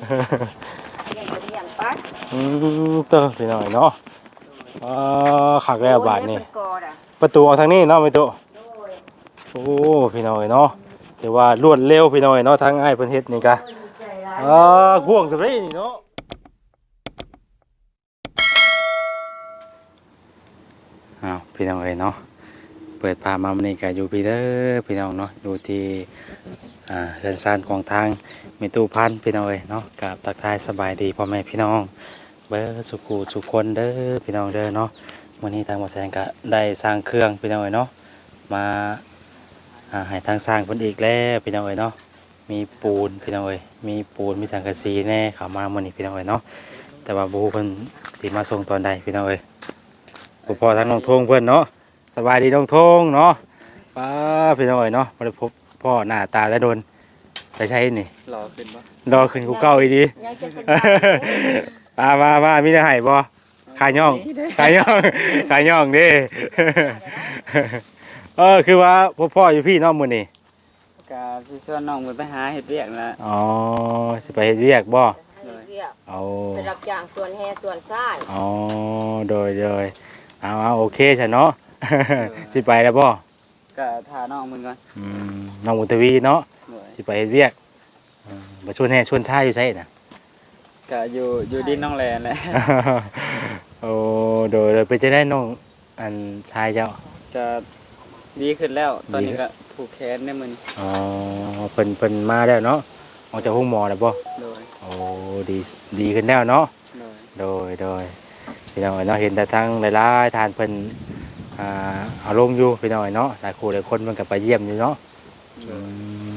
เลี้ยงก็เลี้ยงปัดอืมเต้อพี่น้อยเนาะอ่าขักแล้วบาทนี่ประตูออกทางนี้เนาะไม่ตุโดยโอ้พี่น้อยเนาะถือว่ารวดเร็วพี่น้อยเนาะทางไอ้เพิ่นเฮ็ดนี่กะโอ้ยดีใจหลายอ่าก่วงจังไดนี่เนาะอ้าวพี่น้องเอ้ยเนาะเปิดพามามื้อนี้ก็อยู่พี่เด้อพี่น้องเนาะอยู่ที่ เรือนซานของทางมีตู้พันพี่น้องเอ้ยเนาะกับทักทายสบายดีพ่อแม่พี่น้อง เบอร์สุกูสุคนเด้อพี่น้องเด้อเนาะวันนี้ทางหมอแสงก็ได้สร้างเครื่องพี่น้องเอ้ยเนาะมาอ่าให้ทางสร้างเพิ่นอีกแล้วพี่น้องเอ้ยเนาะมีปูนพี่น้องเอ้ยมีปูนมีสังกะสีแน่ขามามื้อนี้พี่น้องเอ้ยเนาะแต่ว่าบูเพิ่นสิมาส่งตอนใดพี่น้องเอ้ยบ่พอทางน้องทงเพิ่นเนาะสบายดีน้องทงเนาะป้าพี่น้องเอ้ยเนาะบ่ได้พบ พ่อหน้าตาแต่โดนได้ใช้นี่รอขึ้นปะรอขึ้นกูเก่าอีดียังจะเป็นบ้ามามามามีได้ให้บ่ขายย่องขายย่องขายย่องเด้เออคือว่าพ่อพ่ออยู่พี่เน้องมื้อนี้กาพี่ชวนน้องมันไปหาเห็ดเรียกนะอ๋อสิไปเฮ็ดเวียกบ่ให้เรียกเอาไปรับจ้างส่วนแห่ส่วนซ่ายอ๋อโดยโดยเอาเอาโอเคใช่เนาะสิไปแล้วบ่ ก็ทาน้องมึงก่อนอืมน้องอุตวีเนาะหน่อยสิไปเฮ็ดเวียกอืมมาชวนแห่ชวนชายอยู่ใช่น่ะ ก็อยู่อยู่ดินน้องแลนแหละ โอ้โดยโดยไปจะได้น้องอันชายเจ้า ก็ดีขึ้นแล้ว ตอนนี้ก็ผูกแขนในมือนี้อ๋อเพิ่นเพิ่นมาแล้วเนาะออกจากห้องหมอแล้วบ่โดยโอ้ดีดีขึ้นแล้วเนาะ โดยโดยโดยพี่น้องเอ๋ยเนาะเห็นแต่ทั้งหลายๆทานเพิ่นอ่า เอารมณ์อยู่พี่น้องเอ๋ยเนาะหลายคู่หลายคนมันก็ไปเยี่ยมอยู่เนาะโดอืย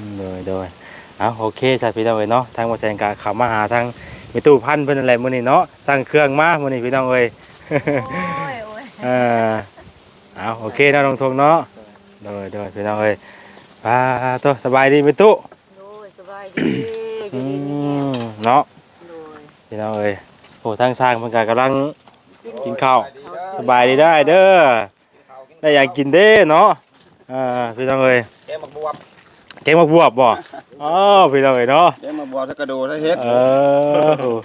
มโดยโดยเอาโอเคใช่พี่น้องเอ๋ยเนาะทางบ่แซงกะเข้ามาหาทางมีตู้พันเพิ่นนั่นแหละมื้อนี้เนาะสั่งเครื่องมามื้อนี้พี่น้องเอ๋ยโอ้ยโอ้ยอ่าเอาโอเคเนาะน้องทงเนาะโดยโดยพี่น้องเอ๋ยอ่าตัวสบายดีมีตู้โดยสบายดีออืยู่ดีมีแฮงมเนาะโดยพี่น้องเอ๋ยโอ้ทางสร้างเพิ่นก็กำลังกินข้าวเสบายดีได้เด้อ ได้อย่างกินเด้เนาะอ่าพี่น้องเอ้ยแกงมักบวบแกงมักบวบบ่อ๋อพี่น้องเอ้ยเนาะแกงมักบวบถ้ากระโดดถ้าเฮ็ดเออ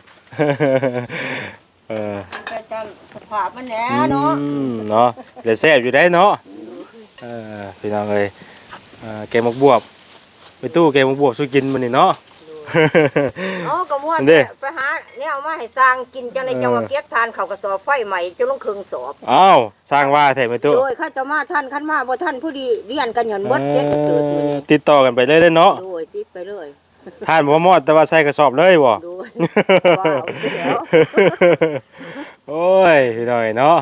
เออไปจำสภาพมันแหน่เนาะอืมเนาะเดี๋ยวแซ่บอยู่ได้เนาะเออพี่น้องเอ้ยอ่าแกงมักบวบไปตู้แกงมักบวบสู้กินมื้อนี้เนาะเอ๋อกระมวลเด้ ไปหาเนี่ยเอามาให้สร้างกินจังในจังหวะเก็บทานเขากระสอบไฟใหม่จนลงครึ่งสอบ อ้าวสร้างว่าแท้ไปตู้โดยข้าจะมาท่านขันมาบ่ท่านผู้ดีเรียนกันหย่อนเบดเจ็ดเกิดมื้อนี้ติดต่อกันไปเลยเด้อเนาะโดยติดไปเลยทานบ่มอดแต่ว่าใส่กระสอบเลยบ่ โดยว้าวเดี๋ยวโอ้ยพี่น้อยเนาะ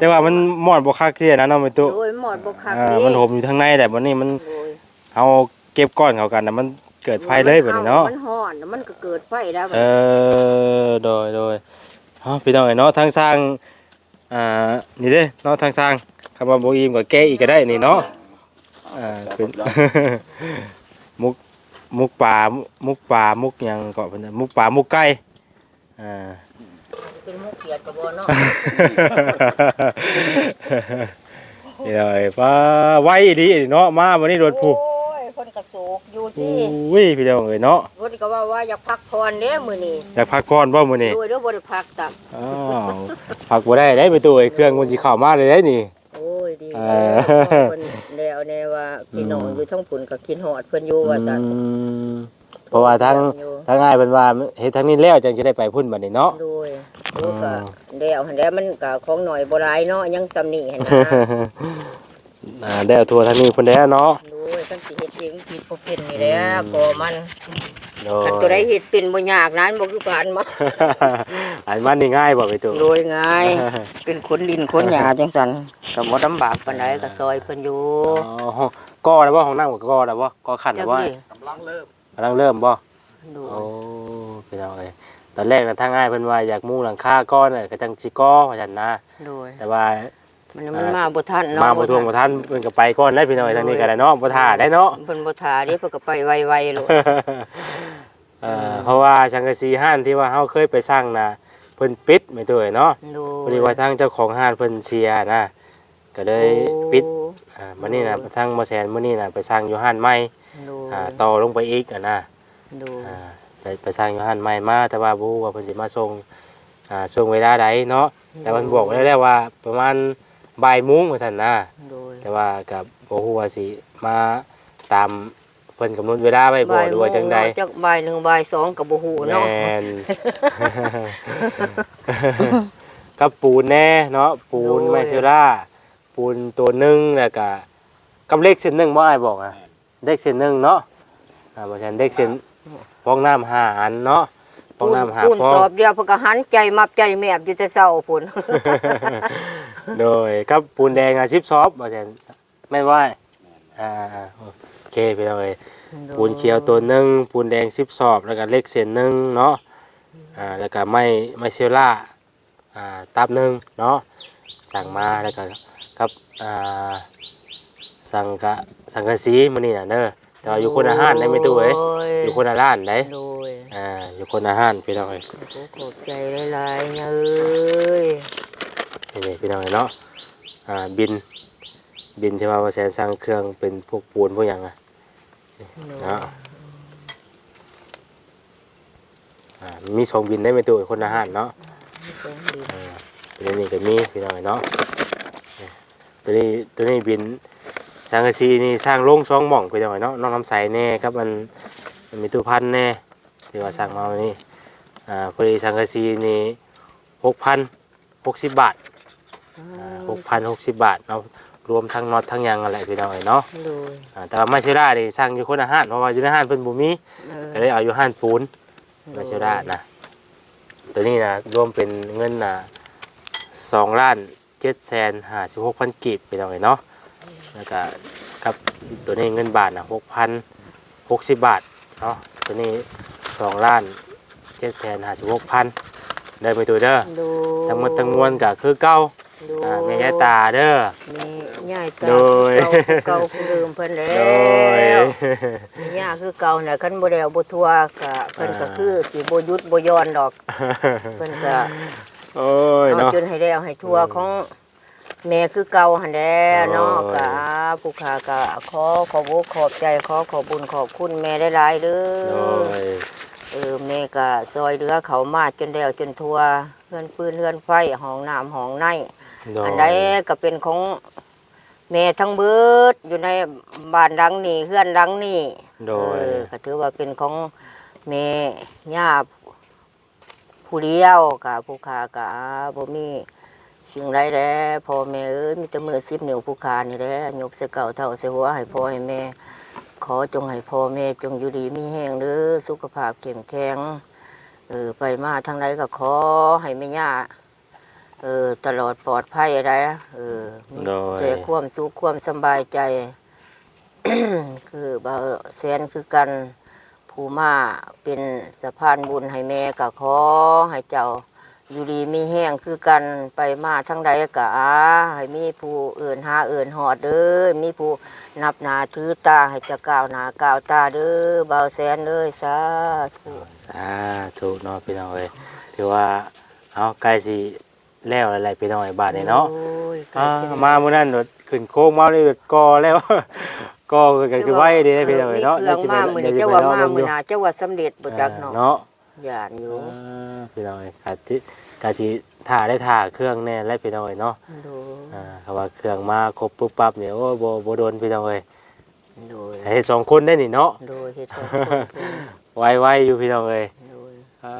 จังว่ามันหมอดบ่คักเที่ยนะเนาะแม่ตุโดยหมอดบ่คักอ่ามันโหมอยู่ทางในแต่วันนี้มันโดยเอาเก็บก้อนเขากันนะมัน เกิดไฟเลยบัดนี้เนาะมันฮ้อนแล้วมันก็เกิดไฟแล้วเออโดยโดยเฮาพี่น้อยเนาะทางสร้างอ่านี่เด้เนาะทางสร้างคำว่าบ่อิ่มก็แก้อีกก็ได้นี่เนาะอ่าเป็นมุกมุกป่ามุกป่ามุกหยังก็เพิ่นน่ะมุกป่ามุกไก่อ่าเป็นมุกเขียดก็บ่เนาะนี่เลยป้าไว้ดีเนาะมาวันนี้รถผู้โอ้ยเพิ่นก็โศกอยู่โอ้ที่ยพี่น้องเอ้ยเนาะเพิ่นก็ว่าว่าอยากพักผ่อนเด้มื้อนี้อยากพักก่อนบ่มื้อนี้โดยเด้อบ่ได้พักตับอ้าวพักบ่ได้ได้ไปตัวไอ้เครื่องมันสิเข้ามาเลยได้นี่โอ้ยดีเอแล้วอเพิ่นแล้วแน่ว่าพี่น้องอยู่ทั้งปุ่นก็กินฮอดเพิ่นอยู่ว่าซั่นอืมเพราะว่าทางทางง่ายเป็นว่าเฮ็ดทางนี้แล้วจังสิได้ไปพุ่นบัดนี้เนาะโดยโอ้ก็แล้วหันแล้วมันก็ของหน่อยบ่หลายเนาะยังซำนี้หั่นนะอ่าได้เอาทัวร์ทางนี้พุ่นแล้วเนาะ บ่เป็นนี่แหละก็มันโดคันตัวใดเฮ็ดเป็นบ่ยากนั้นบ่คือการมา อันมันนี่ง่ายบ่ไปตัวโดยง่าย เป็นคนดินคนหญ้าจังซั่นก็บ่ลำบากปานใดก็ซอยเพิ่นอยู่อ๋อก่อแล้วบ่ห้องน้ำก็ก่อแล้วบ่ก่อขันจัแล้วกบ่ดิกำลังเริ่มกำลังเริ่มบ่โดโอ้ยพี่น้องเอ้ยตอนแรกนะทางง่ายเพิ่นว่าอยากมุ่งหลังคาก้อนน่ะก็จังสิก่อว่าซั่นนะ โดยแต่ว่า มันมันมาบ่ทันเนาะมาบ่ทวงบ่ทันเพิ่นก็ไปก่อนแล้วพี่น้องเอ้ยทางนี้ก็ได้เนาะบ่ท่าได้เนาะเพิ่นบ่ท่าเด้เพิ่นก็ไปไวๆโลดเอ่อเพราะว่าสังกะสีห้านที่ว่าเฮาเคยไปสร้างน่ะเพิ่นปิดไม่ตัวเนาะโดพอยดีว่าทางเจ้าของห้านเพิ่นเสียนะก็เลยปิดอ่ามื้อนี้น่ะทางบ่แสนมื้อนี้น่ะไปสร้างอยู่ห้านใหม่โดยอ่าต่อลงไปอีกอะนะโดยอ่าไปไปสร้างอยู่หันใหม่มาแต่ว่าบ่ฮู้ว่าเพิ่นสิมาส่งอ่าช่วงเวลาใดเนาะแต่มันบอกไว้แล้วว่าประมาณ บ่ายโมงว่าซั่นนะโดย แต่ว่ากับบ่ฮู้ว่าสิมาตามเพิ่นกำหนดเวลาไว้บ่หรือว่าจังใดบ่ยโมเนะจักบ่ายหนึ่งบ่ายสองกับบ่ฮู้แมเนาะนกับปูนแน่เนาะปูนโดยไมเซราปูนตัวหนึงแล้วก็กับเลขเส้นหนึงบ่อ้ายบอกอะเลขเส้นหนึงเนาะอ่าบ่ใช่เลขเส้นฟองน้ำห้าอันเนาะ ฟองน้ำห้าปูนฟอสงอบเดียวเพิ่นก็หันใจมับใจแมบอยู่แต่เช้าพุ่น โดยกับปูนแดงอะ10ซอบบ่ใช่แม่นบ่อ้ายอ่าๆโอเคไปเลย ปูนเขียวตัวหนึ่งปูนแดงสิบสอบ แล้วก็เล็กเศษหนึ่งเนาะอ่าแล้วก็ไม้ไม้เชลล่าอ่าตับหนึ่งเนาะสั่งมาแล้วก็ครับอ่าสั่งกะสังกะสีมื้อนี้น่ะเด้อ แต่ว่าอยู่คนอาหารได้ไม่ตู้เอ้ยอยู่คนอาร้านได้โดยอ่าอยู่คนอาหารพี่น้องเอ้ยโอ้ขอบใจหลายๆนะเอ้ยนี่ๆพี่น้องเอ้ยเนาะอ่าบิน บินที่ว่าว่าแสนสั่งเครื่องเป็นพวกปูนพวกหยังอะเนาะอ่ามีสองบินได้ไม่ตู้เอ้ยคนอาหารเนาะ ตัวนี้ก็มีพี่น้องเนาะ ตัวนี้ตัวนี้บิน ทางกระซีนี่สร้างโรงสองหม่องพี่น้องเนาะน้องน้ำใสแน่ครับมันมันมีตู้พันแน่ที่ว่าสร้างมาวันนี้อ่าพอดีทางกระซีนี่หกพันหกสิบบาทหกพันหกสิบบาทเนาะรวมทั้งน็อตทั้งยางอะไรพี่น้องเนาะโดยอ่าแต่ว่าไม่ใช่ได้นี่สร้างอยู่คนอาหารเพราะว่าอยู่ในอาหารเพิ่นบ่มีเออก็เลยเอาอยู่ห้านปูนไม่ใช่ได้นะตัวนี้นะรวมเป็นเงินนะสองล้านเจ็ดแสนห้าสิบหกพันกีบไปตรงไหนเนาะ แล้วก็ครับตัวนี้เงินบาทนะหกพันหกสิบบาทเนาะตัวนี้สองล้านเจ็ดแสนห้าสิบหกพันได้ไปตัวเด้อโดยทั้งหมดทั้งมวลก็คือเก้าโดยอ่าแม่ยายตาเด้อ แม่ย่ายตาโดยเก่าผู้ลืมเพิ่นแล้โดยวย่าคือเก่าน่ะคันบ่ได้เอาบ่ทั่วก็เพิ่นก็อ่าคือสิบ่หยุดบ่ย้อนดอก เพิ่นก็โอ้ยเอาเนาะ จนให้แล้วให้ทั่วของ แม่คือเก่าหั่นแหละเนาะโอ้ยก็ผู้ขาก็ขอขอบอกขอบใจขอขอบบุญขอบคุณแม่หลายๆเด้โดอยเออแม่ก็ซอยเหลือเขามาจนแล้วจนทั่วเฮือนปืนเฮือนไฟห้องน้ำห้องในโดยอันใดก็เป็นของแม่ทั้งเบิดอยู่ในบ้านหลังนี้เฮือนหลังนี้โดยเออก็ถือว่าเป็นของแม่ย่าผู้เลี้ยวกับผู้ขากับบ่มี สิ่งใดแล้วพ่อแม่เอ้ยมีแต่มือสิบนิ้วผู้ขานี่แหละยกเสเก่าเท่าเสหัวให้พ่อให้แม่ ขอจงให้พ่อแม่จงอยู่ดีมีแห้งเด้อสุขภาพเข้มแข็งเออไปมาทางใดก็ขอให้แม่ย่าเออตลอดปลอดภัยอะไรเออโดย แต่ความสุขความสำบายใจ คือบ่าแสนคือกันผู้มาเป็นสะพานบุญให้แม่ก็ขอให้เจ้า อยู่ดีมีแห้งคือกันไปมาทั้งใดก็อาให้มีผู้อื่นหาอื่นหอดเด้อมีผู้นับหนาถือตาให้เจะก้าวหนาก้าวตาเด้อเบาแสนเด้อสาธุสาธุเนาะพี่น้องเอ้ยถือว่าเอาใกล้สิแล้วอะไรพี่น้องไอ้บาทนี่เนาะโอ้ยอ่ามามื้อนั้นโดดขึ้นโค้งมาเลยกอแล้วกอก็คือไว้ดีนะพี่น้องเอ้ยเนาะเรื่องมามือนี้เจ้าว่ามามือหนาเจ้าว่าสำเร็จบ่จักเนาะ เนาะย่านอยู่อ่าพี่น้องเอ้ยกะสิกะสิถ่าได้ถ่าเครื่องแน่และพี่น้องเอ้ยเนาะโดยอ่าคำว่าเครื่องมาครบปุ๊บปั๊บเนี่ยโอ้บ่บ่โดนพี่น้องเอ้ยโดยให้สองคนได้นี่เนาะโดยเฮ็ดให้ไวๆอยู่พี่น้องเอ้ยโดยอ่า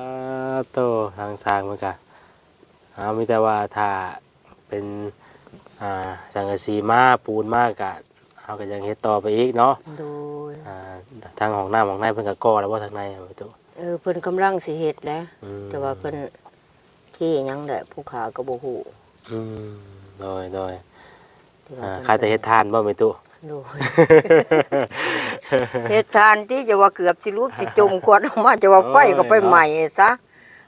โตทางสร้างมันกะเอามีแต่ว่าถ้าเป็นอ่าสังกะสีมาปูนมากกะเอาก็ยังเฮ็ดต่อไปอีกเนาะโดยอ่าทางของน้ำของในเพิ่นก็ก่อแล้วว่าทางในเอาไปตัว เออเพิ่นกำลังสิเฮ็ดแล้วอืม แต่ว่าเพิ่นที่หยังแหละผู้ขาก็บ่ฮู้อืมโดยโดยที่ว่าอ่าพิ่นใครแต่เฮ็ดทานบ่แม่ตุ โดย เหตุการณ์ที่จะว่าเกือบสิรูปสิจมกวดออกมาจะว่าไฟก็ไปใหม่ซะ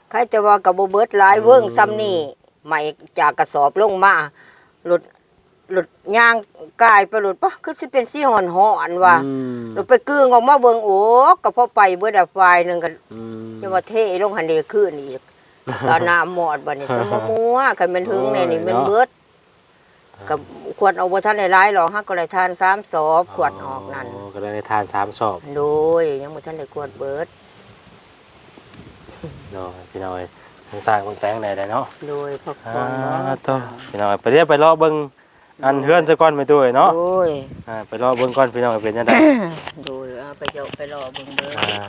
ใครจะว่ากับโบเบิร์ตหลายเวิ้งซ้ำนี่ใหม่จากกระสอบลงมาหลุด หลุดย่างกายไปหลุดปะคือสิเป็นสีหอนหอนว่ะอืมหลุดไปกึ่งออกมาเบิ่งโอ้ก็พอไปเบิดอะไฟหนึงก็อืมจะว่าเทลงหันเดขึ้นอีกตาหน้าหมอดบัดนี้สมมัวกันมันถึงในนี่มันเบิดกับขวดเอาบ่ทันได้หลายหรอกฮักก็เลยทานสามสอบขวดออกนั่นก็เลยได้ทานสามสอบโดยยังบ่ทันได้กวดเบิดโดยพี่น้องเอ้ยทางสร้างคนแต่งได้ได้เนาะโดยพักอ่ผ่อนเนาาต่อะพี่น้องเอ้ยไปเรียกไปรอเบิ่ง อันเฮือนซะก่อนไปด้วยเนาะโอ้ยอ่าไปรอเบิ่งก่อนพี่น้องเอ้ยเป็นจังไดโดยเอาไปเจาะไปรอเบิ่งเด้ออ่า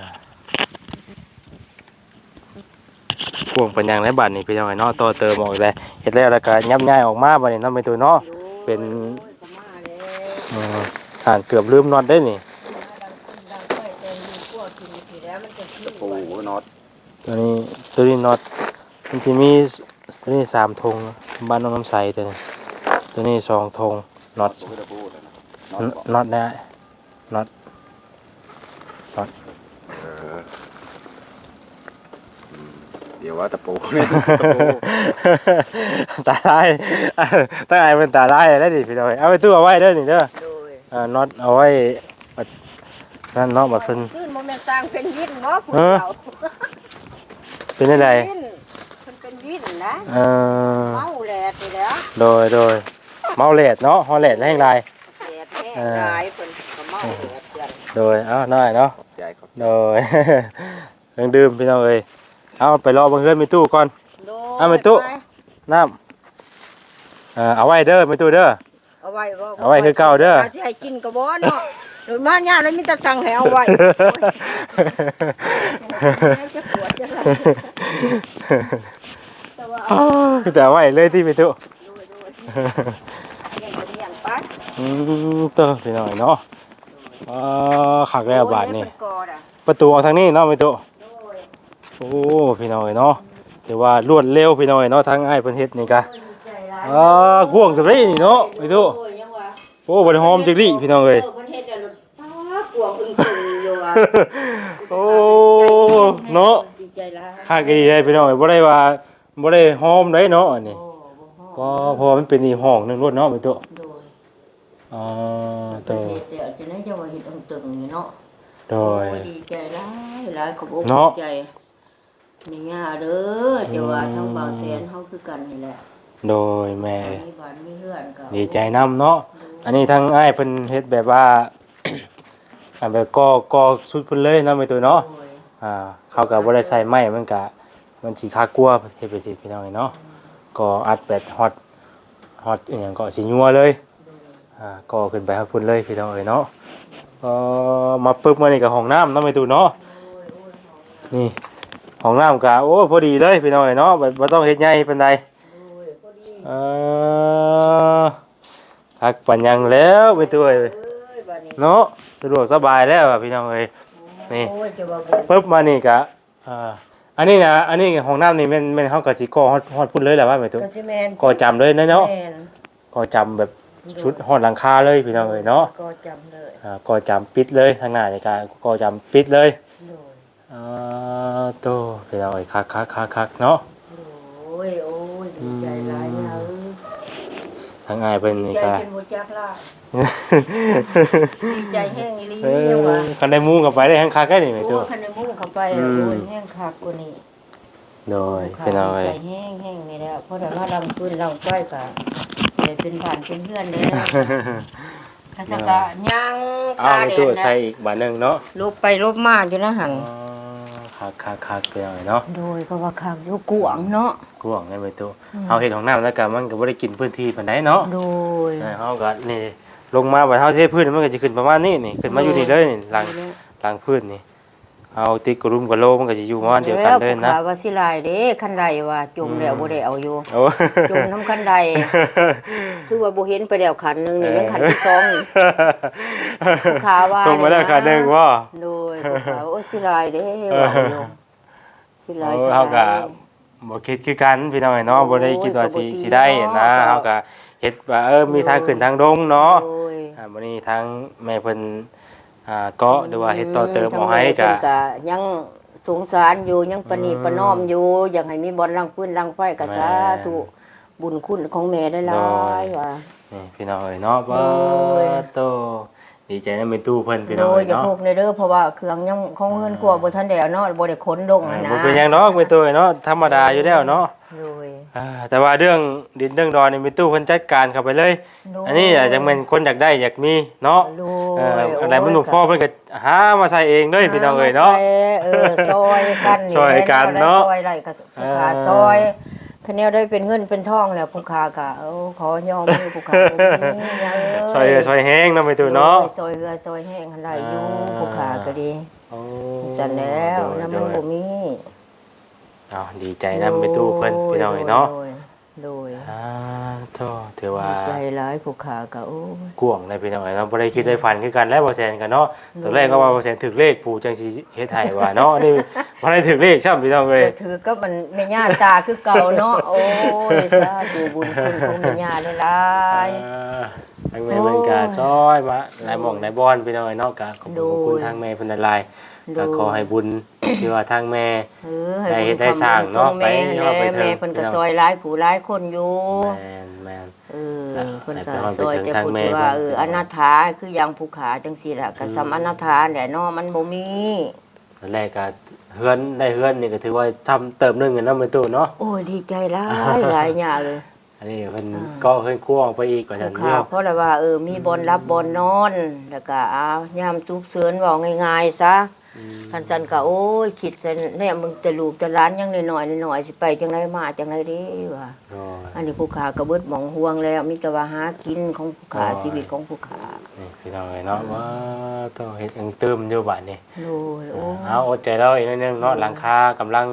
พวงเป็นหยังไรบัดนี่พี่น้องไอ้เนาะต่อเติมออกเลยเฮ็ดแล้วแล้วก็ยับย้ายออกมาบัดนี้เนาะไปตัวเนาะ เป็น โอ้ยก็มาแล้วอืมอ่านเกือบลืมน็อตได้นี่ดังไฟแต่มีพวกกินทีแล้วมันจะขี้ตะปูน็อตตัวนี้ตัวนี้น็อตมันจะมีตัวนี้สามธงบ้านน้องน้ำใสตัวนี้ ตัวนี้สองธงน็อตตะปูเลยนะน็อตบอกน็อตได้น็อตเดี๋ยวว่าตะปูเนี่ยตะปูตาลายตั้งไงเป็นตาลายแล้วดิพี่น้องเอาไปตู้เอาไว้เด้อนี่เด้อโดยอ่าน็อตเอาไว้บัดนั่นเนาะบัดเพิ่นขึ้นโมเมนต์สร้างเป็นวินเนาะผู้เออเฒ่าเป็นจังไดวินมันเป็นวินนะเออเมาแหลดไปแล้วโดยโดย เมาเลดเนาะฮอลเลดแห้งลายแหลดแห้งเออหลายเพิ่นก็เมาแหลดเพื่อนโดยเอ้าน้อยเนาะ ใหญ่ครับโดยเรื่องดื่มพี่น้องเอ้ยเอาไปรอบังเฮือนมีตู้ก่อน โดยเอาไปตู้ น้ำเออเอาไว้เด้อมีตู้เด้อ เอาไว้บ่เอาไว้คือเก่าเด้อ สิให้กินก็บ่เนาะโดยมาย่ามแล้วมีแต่สั่งให้เอาไว้จะปวดจะไรแต่ว่าเอา แต่เอาไว้เลยที่มีตู้ อืมเต้อพี่น้อยเนาะอ๋อขักแล้วบาทนี่โอ้ยเพิ่กอดอะประตูออกทางนี้เนาะมีตู้โดยโอ้พี่น้อยเนาะถือว่ารวดเร็วพี่น้อยเนาะทางไอ้ายเพิ่นเฮ็ดนี่กะโอ้ยดีใจหลายอ่ากวงจังไดนี่เนาะมีตู้โอ้ยยังว่าโอ้บ่ได้หอมจังดิพี่น้องเอ้ยเออเพิ่นเฮ็ดแล้วป้ากวงอึ้งๆอยู่อะโอ้เนาะดีใจหลายข้าก็ดีได้พี่น้องเอ้ยบ่ได้ว่าบ่ได้หอมได้เนาะอันนี้โอ้บ่ฮอด ก็เพอมันเป็นอีห้องหนึงรวดเนาะมีตู้โดยอ๋อเพิ่ตันวเฮ็ดแล้วจะได้จะว่าเฮ็ดอึ้งตึงนี่เนาะโดย โอ้ดีใจหลายหลายขอบอกเนาะดีใจนี่ย่าเด้อจะว่าทั้งเบาแสนเฮาคือกันนี่แหละโดยแม่ มีบ้านมีเฮือนก็ดีใจนํเนาะ อันนี้ทางอ้ายเพิ่นเฮ็ดแบบว่าอันแบบก่อก่อชุดเพิ่นเลยเนาะมีตัวเนาะโอ้ยอ่า เขาก็บ่ได้ใส่ไม้มันก็มันสิคากลัวเฮ็ดไปสิพี่น้องเอ้ยเนาะ ก็อัดแบบฮอตฮอตอีหยังก็สิยัวเลยอ่าก็ขึ้นไปหาพุ่นเลยพี่น้องเอ้ยเนาะเอ่อมาปึ๊บมานี่ก็ห้องน้ำเนาะแม่ตู่เนาะนี่ห้องน้ำก็โอ้พอดีเลยพี่น้องเอ้ยเนาะบ่บ่ต้องเฮ็ดใหญ่ปานใดโอ้ยพอดีเออพักปัญญังแล้วแม่ตู่เอ้ยเอ้ยบัดนี้เนาะสะดวกสบายแล้วอะพี่น้องเอ้ยนี่โอ้ยจะว่าบ่ปึ๊บมานี่กะอ่า อันนี้นะอันนี้ห้องน้ำนี่แม่นแม่นเฮาก็สิก่อฮอดฮอดพุ่นเลยแหละว่าแม่ตุก็สิแม่นก่อจำเลยนะเนาะแม่นก่อจำแบบชุดฮอดหลังคาเลยพี่น้องเอ้ยเนาะก็จำเลยอ่าก่อจำปิดเลยทางหน้านี่ก็ก่อจำปิดเลยโดยอ่าโตพี่น้องเอ้ยคักๆๆๆเนาะโอ้ยโอ้ยดีใจหลายนะเอ้ยทางอ้ายเพิ่นดีนี่ใจก็ จนบ่จักล่ะ ดีใจแห้งอีหลีเอยังว่าอคันได้มุงกับไปได้แฮงคักได้นี่แม่ตุโอ้คันในหมู่เข้าไปอืโอ้มยแห้งคักกว่านี้โดยพี่น้องใจเอ้ยแห้งแห้งนี่แหละเพราะแต่ว่าลำพื้นลำไฟก็เลยเป็นผ่านเป็นเพื่อนแล้วถ้าสกะย่างเอาตาแม่แดตุดใส่นะอีกบาทหนึงเนาะลบไปลบมาอยู่นะหันอ๋อคักๆๆพี่น้องเอ้ยเนาะโดยก็ว่าคักอยู่กวางเนาะ กวางในประตูเฮาเฮ็ดของน้ำแล้วก็มันก็บ่ได้กินพื้นที่ปานใดเนาะโดย เออเฮาก็นี่ ลงมาบัดเฮาเทพื้นมันก็สิขึ้นประมาณนี้นี่ขึ้นมาอยู่นี่เลยนี่หลังหลังพื้นนี่ เอาติดกระรุมกระโลมันก็สิอยู่ประมาณเดียวกันเลยนะแล้วผู้ขาว่าสิลายเด้คันใดว่าจุ่มแล้วบ่ได้เอาอยู่โอ้จุ่มน้ำคันใดคือว่าบ่เห็นไปแล้วคันหนึงนี่ยังคันที่สองนี่ผู้ขาว่าตรงมาได้คันหนึงว่าโดยผู้ขาว่าโอ้ยสิลายเด้ว่าอยู่สิลายสิลายเฮาก็บ่คิดคือกันพี่น้องเนาะบ่ได้คิดว่าสิสิได้นะเฮาก็เฮ็ดว่าเออมีทางขึ้นทางลงเนาะโดยอ่าวันนี้ทางแม่เพิ่นอ่าเกาะหรือว่าเฮ็ดต่อเติมเอาให้ทก็งแม่เพิ่นก็ยังสงสารอยู่ยังประนีประนอมอยู่อยากให้มีบอลลังพื้นลังไฟก็สาธุบุญคุณของแม่ได้หลายๆว่า นี่พี่น้องเอ้ยเนาะบ่โอ้ย โตดีใจนำเป็นตู้เพิ่นพี่โดน้องยเอ้ยอย่าเนาะพกในเด้อเพราะว่าเครื่องยังของเงินครัวบ่ทันได้เอาเนาะบ่ได้ขนลงอ่าอะนะบ่เป็นหยังดอกเป็นตู้เนาะธรรมดาอยู่แล้วเนาะ โดย อ่าแต่ว่าเรื่องดินเรื่องดอนนี่มีตู้เพิ่นจัดการเข้าไปเลยอันนี้อาจจะเป็นคนอยากได้อยากมีเนาะโดเอ่ออะไรมันบ่พอเพิ่นก็หามาใส่เองเลยพี่น้องเอ้ยเนาะ ใส่เออซอยกันนี่ซอยกันแหละเนาะซอยไรก็ผู้ขาอ่าซอยคะแนนได้เป็นเงินเป็นทองแล้วผู้ขาก็เออขอยอมให้ผู้ขาบ่มีหยังเซอยซอยแห้งเนาะมีตู้เนาะ ซอยเรือซอยแห้งอะไรอยู่อ่า ผู้ขาก็ดี โอ้ จันแล้วน้ำมันบ่มี เอาดีใจนำมีตู้เพิ่นพี่น้องเอ้ยเนาะโดยโดยอ่าโธ่ถือว่าดีใจหลายผู้ขาก็โอ้ยกวางในพี่น้องเอ้ยเนาะบ่ได้คิดได้ฝันคือกันแล้วบ่แซนกันเนาะตอนแรกก็ว่าบ่แซนถึกเลขผู้จังสิเฮ็ดให้ว่าเนาะอันนี่บ่ได้ถึกเลขซ้ํพี่น้องเอ้ยก็ถือก็มันไม่ย่าตาคือเก่าเนาะโอ้ยสาธุบุญคุณของแม่ย่าหลายอ่าทางแม่เพิ่นก็ช่วยมาหลายหม่องหลายบอนพี่น้องเอ้ยเนาะก็ขอบคุณขอบคุณทางแม่เพิ่นหลายๆก็ขอให้บุญ ที่ว่าทางแม่ๆเออได้ให้ได้สร้างเนาะแม่ไปเอาไปเถอะ แม่เพิ่นก็ซอยหลายผู้หลายคนอยู่ แม่นแม่นเออเพิ่นก็ให้ไปฮอดไปซอยถึงแต่ทางผู้แม่ที่ว่าเพิ่น เอออนาถาคืออย่างผู้ขาจังซี่ล่ะก็สำอนาถาแหละเนาะมันบ่มี ตอนแรกก็เฮือนได้เฮือนนี่ก็ถือว่าซ้ำเติมหนึงกันเนาะแม่ตู้เนาะ โอ้ยดีใจหลายหลายอย่างเลย อันนี้เพิ่นก็เฮือนคั่วออกไปอีกกว่าผู้นั้นขาเนาะ เพราะอะไรว่าเออมีบอนรับบอนนอน แล้วก็อ้าวยามทุกข์เสือนเว้าง่ายๆซะ ท่านจันก็โอ้ยคิดซะเนี่ยมึงจะลูกจะหล้านยังน้อยๆน้อยๆสิไปจังไดมาจังไดเดีว่าโอ้ยอันนี้ผู้ขาก็เบิดหมองห่วงแล้วมีแต่ว่าหากินของผู้ขาอ๋อชีวิตของผู้ขานี่พี่น้องเอ้ยเนาะว่าต้องเฮ็ดอังเติมอยู่บัดนี้โอ้ยโอ้ยเอาอดใจเราอีกนิดนึงเนาะหลังคากำลัง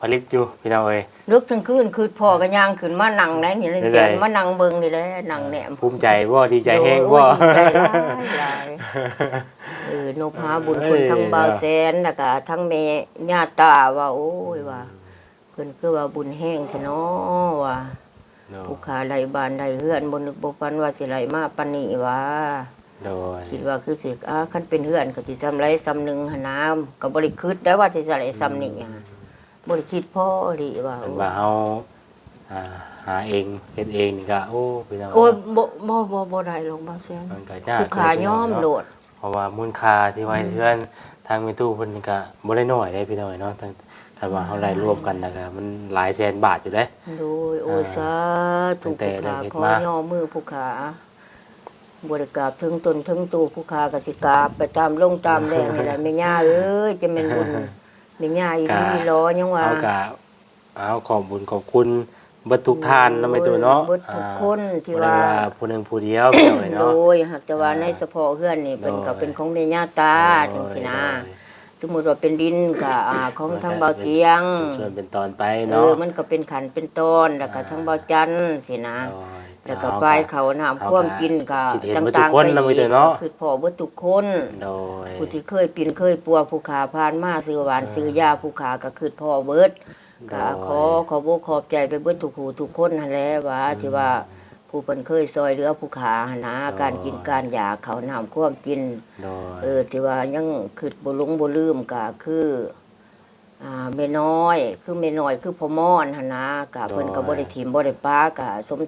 ผลิตอยู่พี่น้องเอ้ยลึกทั้งคืนคือพ่อก็ย่างขึ้นมานั่งแล้วนี่เลยได้แกไดมานั่งเบิ่งนี่แหละนั่งแหนมภูมิใจบ่ดีใจแฮงโอ้บ่ยดีใจหลายหลายเออนพหาบุญคุณทั้งบ่าวแสนแล้วก็ทั้งแม่ญาติตาว่า โอ้ยว่าเพิ่นคือว่าบุญแห้งแท้เนาะว่าโดยผู้ขาไหลบานไหลเฮือนบนนึกบฟันว่าสิไหลมาปานนี้วะโดยคิดว่าคือสิอ่าคันเป็นเฮือนก็สิทำไรซ้ำหนึ่งหนน้ำก็บริคิดได้ว่าสิไหลซ้ำนี่อะบริคิดพ่อหรือว่าอันว่าเฮาอ่าหาเองเฮ็ดเองนี่ก็โอ้พี่น้องโอ้ยบ่บ่บ่บ่ได้ลงบ่แซนมันก็ยากผู้ขาย่อมโหลดเพ ราะว่ามูลค่าที่ไว้เพื่อนทางมีตู้เพิ่นนี่ก็บ่ได้น้อยได้พี่น้อยเนาะทั้งถ้าว่าเฮาไล่รวมกันแล้วก็มันหลายแสนบาทอยู่เด้โดยโอ้ยอ่าสาธุตั้งแต่ผู้ขาเฮ็ดขอมาย่อมือผู้ขาบริกราบถึงตนถึงตูผู้ขากสิกราบไปตามลงตามแรงนี่แหละแม่ย่าเอ้ยจะแม่นบุญแม่ย่าอีนี่รอยังว่าเอาก็เอาขอบบุญขอบคุณ เบิดทุกท่านเนาะแม่ตู้เนาะเบิดทุกคนที่บ่ได้ว่าว่าผู้หนึงผู้เดียวพี่น้อยโดเนาะยหากแต่ว่าในเฉพาะเพื่อนนี่เป็นก็เป็นของแม่ย่าตาจังซี่นะสมมุติว่าเป็นดินก็อ่าของทางเบาเตียงเป็นส่วนเป็นตอนไปเอเนาะอมันก็เป็นขันเป็นตอนแล้วก็ทางเบาจันทร์สินะโอ้ยแล้วก็ไปเขาน้ำท่วมกินก็คิดเห็นต่าเบิดทุกคนงๆไปนะมื้ออีเดีกยวเนาะคือพ่อเบิดทุกคนโดยผู้ที่เคยปีนเคยปัวผู้ขาผ่านมาซื้อหวานซื้อยาผู้ขาก็คือพ่อเบิด ก็ขอขอบอกขอบใจไปเบิดทุกหูทุกคนนั่นแหละว่าที่ว่าผู้เพิ่นเคยซอยเหลือผู้ขาหนนะการกินการอยากเขาน้ำควมกินโดยเออที่ว่ายังคือบ่หลงบ่ลืมก็คืออ่าแม่น้อย คือแม่น้อยคือพ่อม่อนหั่นนะก็เพิ่นก็บ่ได้ถิ่มบ่ได้ปาก็สม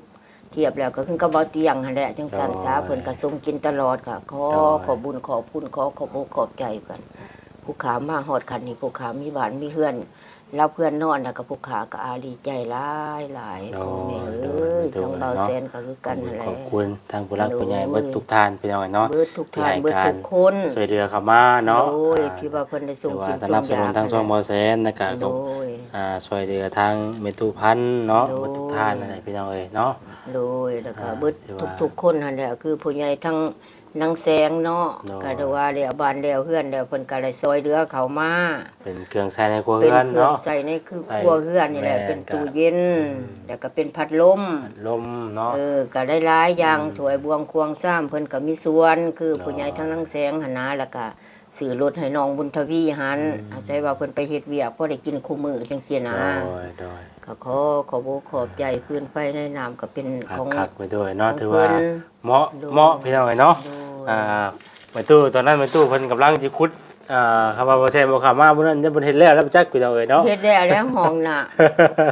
เทียบแล้วก็คือกับบ่เตียงหั่นแหละจังซั่นซะเพิ่นก็ทรงกินตลอดก็ขอขอบุญขอบคุณขอขอบอกขอบใจกันผู้ขามาฮอดคันนี้ผู้ขามีบ้านมีเฮือน แล้วเพื่อนนอนแล้วก็ผู้ขาก็อาดีใจหลายหลายโดพ่อแม่ยเอโดย้ยโดยทั้งเบาเนาะแสนก็คือกันนั่นแหละขอบคุณทางผู้รักผู้ใหญ่โดยเบิดทุกท่านพี่น้อยเนาะเบิดทุกทานเบิดทุกคนช่วยเหลือเขามาเนาะโอ้ยอ่าที่ว่าเพิ่นได้ส่งหรือว่ากินสนับสนุนทางช่องบออแซนนะครับโดย อ่าช่วยเหลือทางเมตุพันธ์เนาะโดย เบิดทุกท่านนั่นแหละพี่น้องเอ้ยเนาะ โดยแล้วก็อ่าเบิดที่ว่า ทุกๆคนนั่นแหละคือผู้ใหญ่ทั้ง นางแสงเนาะโดยก็ได้ว่าแล้วบ้านแล้วเฮือนแล้วเพิ่นก็ได้ซอยเหลือเขามาเป็นเครื่องใช้ในครัวเป็นเรือนเครื่องเนาะ ใส่ในคือใส่ครัวเฮือนนี่แหละแม่นเป็นก็ตู้เย็นแล้วก็เป็นพัดลม ลมเนาะ เออก็ได้หลายอย่างถวยบวงควงซ้ำเพิ่นก็มีส่วนคือผู้ใหญ่ทั้งนางแสงหันนะแล้วก็ซื้อรถให้น้องบุญทวีหันอาศัยว่าเพิ่นไปเฮ็ดเวียกพอได้กินคู่มือจังซี่นะโดยโดย ก็ขอขอบอกขอบใจพื้นไปในนามก็เป็นคัของกคักๆไปด้วยเนาะของถือว่าเพิ่นเหมาะโดยเหมาะพี่น้องเอ้ยเนาะโดยอ่าเมตู้ตอนนั้นเมตู้เพิ่นกำลังสิขุดอ่าคำว่าบ่แซนบ่เข้ามาบ่นั้นจะบ่เฮ็ดแล้วแล้วจักพี่น้องเอ้ยเนาะเฮ็ดได้แล้วห้องน่ะ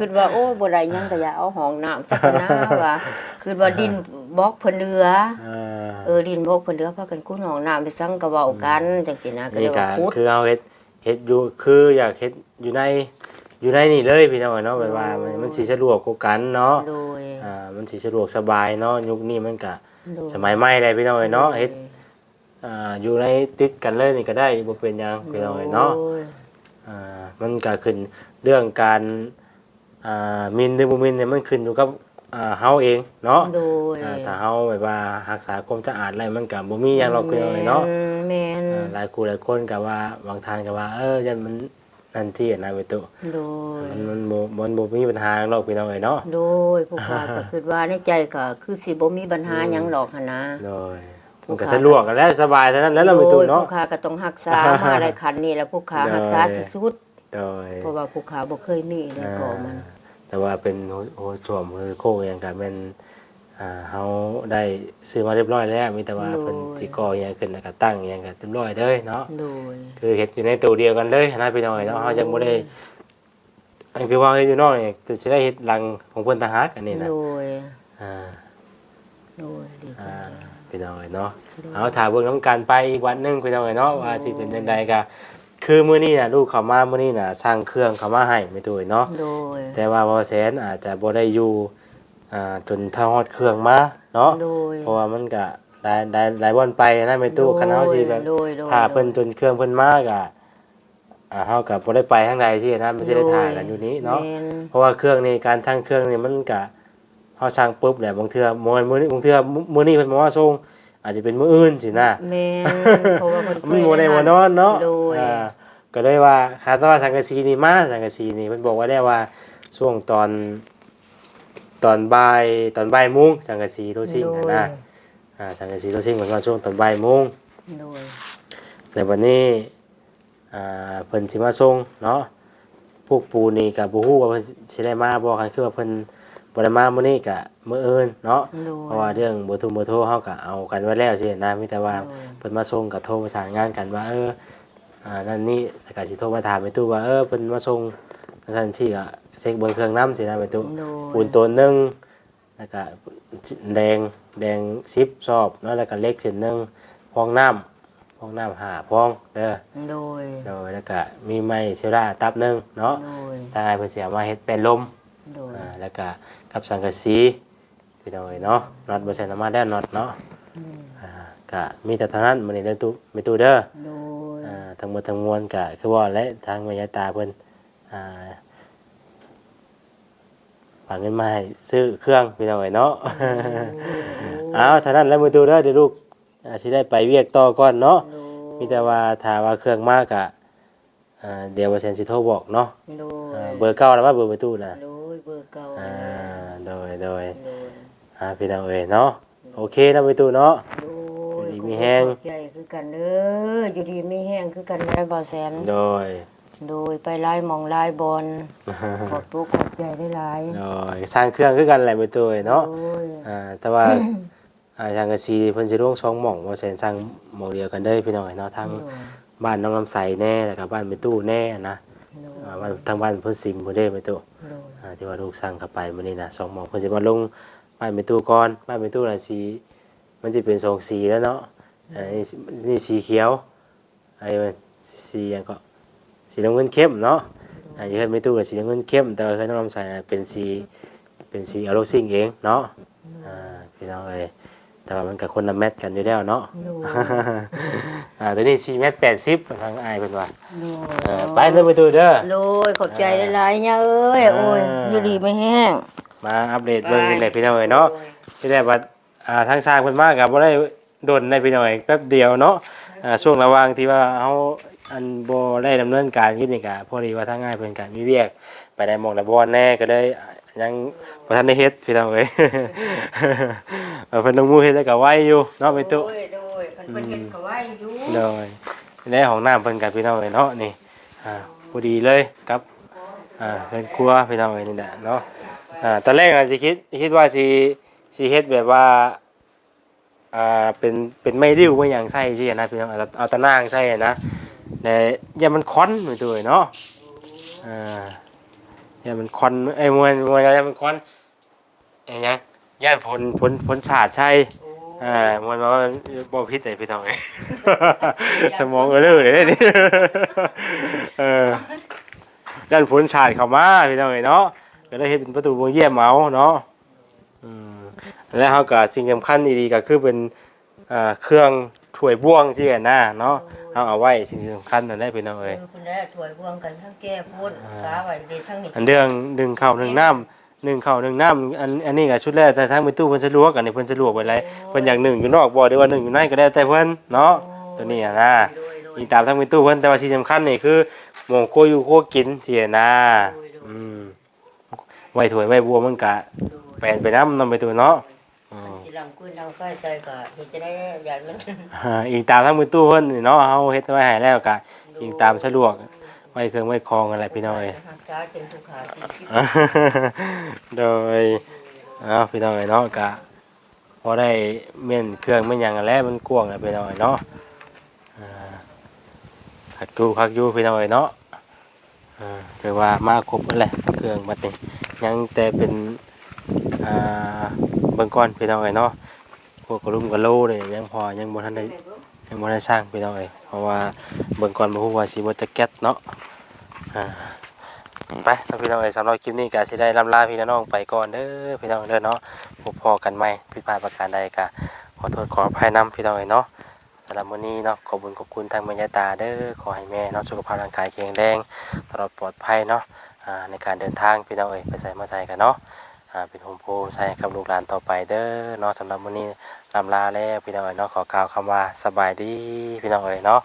คิดว่าโอ้บ่ได้หยังก็อย่าเอาห้องน้ำสักนะว่าคิดว่าดินบล็อกเพิ่นเหลืออ่าเออดินบล็อกเพิ่นเหลือพากันคุ้นห้องน้ำไปซังก็เว้ากันจังซี่นะก็เลนี่ยก็ว่าขุดคือเอาเฮ็ดเฮ็ดอยู่คืออยากเฮ็ดอยู่ใน อยู่ในนี่เลยพี่น้องเอ้ยเนาะแบบว่ามันมันสิสะดวกกว่ากันเนาะโดยอ่ามันสิสะดวกสบายเนาะยุคนี้มันก็โดยสมัยใหม่เลยพี่น้องเอ้ยเนาะเฮ็ดอ่าอยู่ในติดกันเลยนี่ก็ได้บ่เป็นหยังพี่น้องเอ้ยเนาะโดยอ่ามันก็ขึ้นเรื่องการอ่ามินหรือบ่มินเนี่ยมันขึ้นอยู่กับอ่าเฮาเองเนาะโดยอ่าถ้าเฮาแบบว่ารักษาความสะอาดอะไรมันก็บ่มีหยังหรอกพี่น้องเอ้ยเนาะแม่นอ่าหลายคู่หลายคนก็ว่าบางทานก็ว่า เออยันมัน นั่นที่นะไปตุโดยมันมันบ่มันบ่มีปัญหาหรอกพี่น้องเอ้ยเนาะโดยผู้ค้าก็คิดว่าในใจก็คือสิบ่มีปัญหาหยังหรอกหันนะโดยผู้มันก็ค้าสะดวกกันแล้วสบายเท่านั้นแล้วเราไปตุโดยเนาะผู้ค้าก็ต้องรักษามาอะไรคันนี้แล้วผู้ค้าโดยรักษาที่สุดโดยเพราะว่าผู้ค้าบ่เคยมีเลยก่อมัน แต่ว่าเป็นโหโหชวมคือโคกอย่างกับเป็น อ่าเฮาได้ซื้อมาเรียบร้อยแล้ว มีแต่ว่าโดย เพิ่นสิก่ออหยังขึ้นแล้วก็ตั้งอหยังก็เรียบร้อยเด้อเนาะ โดย คือเฮ็ดอยู่ในตู้เดียวกันเลยนะพี่น้องเอ้ยเนาะเฮาจังบ่ได้อันคือว่าเฮ็ดอยู่นอกนี่จะสิได้เฮ็ดหลังของเพิ่นต่างหากอันนี้นะโดย อ่า โดยดีอ่าจังพี่น้องเอ้ยเนาะเอาถ่ายเบิ่งน้ำกันไปอีกวันหนึงพี่น้องเอ้ยเนาะว่าสิเป็นจังไดก็คือมื้อนี้น่ะลูกเขามามื้อนี้น่ะสร้างเครื่องเขามาให้ไม่ตู้เอ้ยเนาะโดย แต่ว่าบ่แสนอาจจะบ่ได้อยู่ อ่าจนเท่าฮอดเครื่องมาเนาะโดย เพราะว่ามันก็ได้ได้หลายบ่อนไปนะไม่ตู้คันเฮาสิแบบโดยโดยถ้าเพิ่นจนเครื่องเพิ่นมาก็อ่าเฮาก็บ่ได้ไปทางใดสินะมันสิได้ถ่ายกันอยู่นี้เนาะแม่เพราะว่าเครื่องนี้การช่างเครื่องนี่มันก็เฮาช่างปุ๊บแหละบางเทื่อมื้อมื้อนี้บางเทื่อมื้อนี้เพิ่นบอกว่าส่งอาจจะเป็นมื้ออื่นสินะ แม่นเพราะว่าเพิ่นเคมันยบ่ได้บ่นอนเนาะโดย อ่าก็เลยว่าคาดว่าสังกะสีนี่มาสังกะสีนี่เพิ่นบอกว่าได้ว่าช่วงตอน ตอนบ่ายตอนบ่ายโมงสังกะสีโรซิ่งนะนะอ่าสังกะสีโรซิ่งมันก็ช่วงตอนบ่ายโมงโดยในวันนี้อ่าเพิ่นสิมาส่งเนาะพวกปูนี่ก็บ่ฮู้ว่าเพิ่นสิได้มาบ่คันคือว่าเพิ่นบ่ได้มามื้อนี้ก็มื้ออื่นเนาะโดยเพราะว่าเรื่องเบอร์โทรเบอร์โทรเฮาก็เอากันไว้แล้วสินะมีแต่ว่าโดยเพิ่นมาส่งก็โทรประสานงานกันว่าเอออ่านั่นนี่แล้วก็สิโทรมาถามไปตู้ว่าเออเพิ่นมาส่งซั่นซี่ก็ เช็คเบิ่งเครื่องนำสินะไปตู้โดยปูนตัวหนึงแล้วก็แดงแดง10ซอบเนาะแล้วก็เล็กเส้นหนึงพองน้ำพองน้ำห้าพองเด้อโดยโดยแล้วก็มีไม้เซลดาตับหนึงเนาะโดยทางไอ้เพิ่นสิเอามาเฮ็ดเป็นลมโดยอ่าแล้วก็กับสังกะสีพี่น้องเอ้ยเนาะน็อตบ่ใส่น้ำมันได้น็อตเนาะอืมอ่าก็มีแต่เท่านั้นมื้อนี้เด้อตู้มีตู้เด้อโดยอ่าทั้งหมดทั้งมวลก็คือว่าและทางแม่ยายตาเพิ่นอ่า ฝากเงินมาให้ซื้อเครื่องพี่น้องเอ้ยเนาะเอาเท่านั้นแล้วมือตู้เด้อเดี๋ยวลูกอ่าสิได้ไปเวียกต่อก่อนเนาะโดยมีแต่ว่าถ้าว่าเครื่องมากอะอ่าเดี๋ยวว่าแซนสิโทรบอกเนาะโดอ่ายเบอร์เก้าแล้วว่าเบอร์ประตูนะโดยเบอร์เก่าอ่าโดยโดยโดยอ่าพี่น้องเอ๋ยเนาะโอเคนะประตูเนาะโดอยู่ยดีมีแห้งใหญ่คือกันเด้ออยู่ดีมีแห้งคือกันได้บ่แสนโดย โดยไปไล่หมองไล่บอลขอบตัวขอบใจได้หลายโดยสร้างเครื่องคือกันแหละประตูเอ๋ยเนาะโดยอ่าแต่ว่าอ่าทางกระซีเพิ่นสิร่วงสองหม่องว่าแซนสร้างหม่องเดียวกันเด้อพี่น้องเอ๋ยเนาะทั้งโดยบ้านน้องลำไสแน่แล้วก็บ้านประตูแน่นะโดยอ่าบ้านทางบ้านเพิ่นซิมบ่ได้ประตูโดยอ่าที่ว่าลูกสร้างเข้าไปมื้อนี้นะสองหม่องเพิ่นสิมาลงบ้านประตูก่อนบ้านประตูน่ะสีมันสิเป็นสองสีแล้วเนาะอ่านี่สีนี่สีเขียวไอ้มันสีหยังก็ สีน้ำเงินเข้มเนาะอ่าอยู่เฮ็ดประตูก็สีน้ำเงินเข้มแต่ว่าเคยน้องลำไสน่ะเป็นสีเป็นสีอโรซิ่งเองเนาะอ่าพี่น้องเอ้ยแต่ว่ามันก็คนละแมทกันอยู่แล้วเนาะโดยอ่าตัวนี้4เมตร80ทางอ้ายเพิ่นว่าโดยเออไปเลยประตูเด้อโดยขอบใจหลายๆเนี่ยเอ้ยอ่าโอ้ยอยู่ดีไม่แห้ง มาอัปเดตเบิ่งนี่แหละพี่น้องเอ้ยเนาะที่ได้ว่าอ่าทางสร้างเพิ่นมาก็บ่ได้ดนได้พี่น้องเอ้ยแป๊บเดียวเนาะอ่าช่วงระหว่างที่ว่าเฮา อันบ่ได้ดำเนินการอยู่นี่ก็พอดีว่าทางง่ายเพิ่นก็มีเวียก ไปได้หมองได้บ่อนแน่ก็เลยยังบ่ทันได้เฮ็ดพี่น้องเอ้ย เออเพิ่นลงมือเฮ็ดแล้วก็ไวอยู่เนาะไปตุ โดยโดยคันเพิ่นเฮ็ดก็ไว้อยู่โดยในห้องน้ำเพิ่นก็พี่น้องเอ้ยเนาะนี่อ่าพอดีเลยกับอ่าเพิ่นครัวพี่น้องเอ้ยนี่แหละเนาะอ่าตอนแรกน่ะสิคิดคิดว่าสิสิเฮ็ดแบบว่าอ่าเป็นเป็นไม่ริ้วไม่หยังใส่ที่นะพี่น้องเอาเอาตะนางใส่นะ แต่อย่ามันคอนเหมือนตัวเนาะอ่าอย่ามันคอนไอ้มวยมวยอย่ามันคอนไอ้ยังย่านผลผลผลสาดใช่อ่ามวยบอกว่าบ่พิษแต่พี่น้องเอ้ยสมองเออเลอเลยนี่เออด้านฝนชาดเข้ามาพี่น้องเอ้ยเนาะก็เลยเฮ็ดเป็นประตูวงเยี่ยมเอาเนาะอืมแล้วเฮาก็สิ่งสำคัญดีๆก็คือเป็นอ่าเครื่อง ถ้วยบ่วงสิกันนะเนาะเอาเอาไว้สิ่งที่สำคัญนั่นแหละพี่น้องเอ้ยคือคุณได้ถวยบวงกันทั้งแก้พุ่นกาไว้ดีทั้งนี้อันเรื่องหนึ่งข้าวหนึ่งน้ำหนึ่งข้าวหนึ่งน้ำอันอันนี้ก็ชุดแรกแต่ทั้งไปตู้เพิ่นสะลวกอันนี้เพิ่นสะลวกไว้ไรเพิ่นอย่างหนึ่งอยู่นอกบ่หรือว่าหนึ่งอยู่ในก็ได้แต่เพิ่นเนาะตัวนี้อะนะมีตามทั้งไปตู้เพิ่นแต่ว่าที่สำคัญนี่คือหมองโคอยู่โคกินเสียนะอืมไว้ถ้วยไว้บัวมันกะแปลนไปน้ำนำไปตู้เนาะ อืมสิลังกุ้ยลังไฟใส่ก็เฮ็ดจะได้อย่างมันอ่าอีกตามทั้งไปตู้เพิ่นนี่เนาะเฮาเฮ็ดไว้ให้แล้วกะอีกตามสะดวกไว้เครื่องไว้คองอะไรพี่น้องเอ้ยรักษาจนทุกขาสิคิดโดยเอาพี่น้องไอ้เนาะกะพอได้เม่นเครื่องไม่นหยังกันแล้วมันกว้างแล้วพี่น้องไอ้เนาะอ่าพักดูพักอยู่พี่น้องไอ้เนาะอ่าคือว่ามาครบแล้วแหละเครื่องบัดนี้ยังแต่เป็น อ่าเบิ่งก่อนพี่น้องไอ้เนาะพวกกระลุมกระโลเนี่ยยังพอยังบ่ทันได้ยังบ่ได้สร้างพี่น้องไอ้เพราะว่าเบิ่งก่อนบ่ฮู้ว่าสิบ่จะแก๊สเนาะอ่าไปท่าพี่น้องเอ๋ยสำหรับคลิปนี้ก็สิได้ลำลาพี่น้องไปก่อนเด้อพี่น้องเด้อเนาะพบพอกันใหม่ผิดพลาดประการใดก็ขอโทษขออภัยนำพี่น้องเอ๋ยเนาะสำหรับมื้อนี้เนาะขอบุญขอบคุณทางแม่ยายตาเด้อขอให้แม่เนาะสุขภาพร่างกายแข็งแรงตลอดปลอดภัยเนาะในการเดินทางพี่น้องเอ๋ยไปใส่มาใส่กันเนาะ เป็นโฮมโพใส่กับลูกหลานต่อไปเด้อนอสำหรับมื้อนี้ลำลาแล้วพี่น้องเอ๋ยเนาะขอกล่าวคำว่าสบายดีพี่น้องเอ๋ยเนาะ